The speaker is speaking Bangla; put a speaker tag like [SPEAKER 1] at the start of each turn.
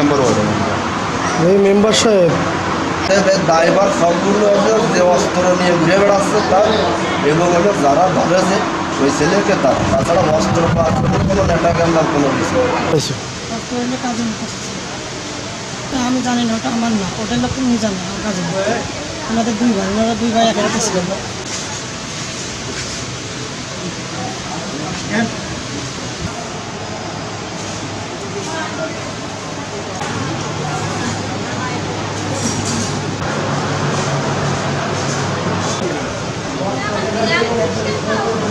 [SPEAKER 1] নম্বর ওয়ার্ডে
[SPEAKER 2] এই মেম্বার সাহেব।
[SPEAKER 3] ড্রাইভার সম্পূর্ণ হলো যে অস্ত্র নিয়ে ঘুরে বেড়াচ্ছে তার এবং হলো যারা ধরেছে ওই ছেলেকে তার। তাছাড়া অস্ত্র বা কোনো নেটা গেন্দার কোনো কিছু।
[SPEAKER 2] আচ্ছা।
[SPEAKER 4] আমি জানি না ওটা আমার না। ওটা লোক তুমি জানো আমার কাজে ওনাদের দুই ভাই ওনারা দুই ভাই একাই ছিলেন Thank you.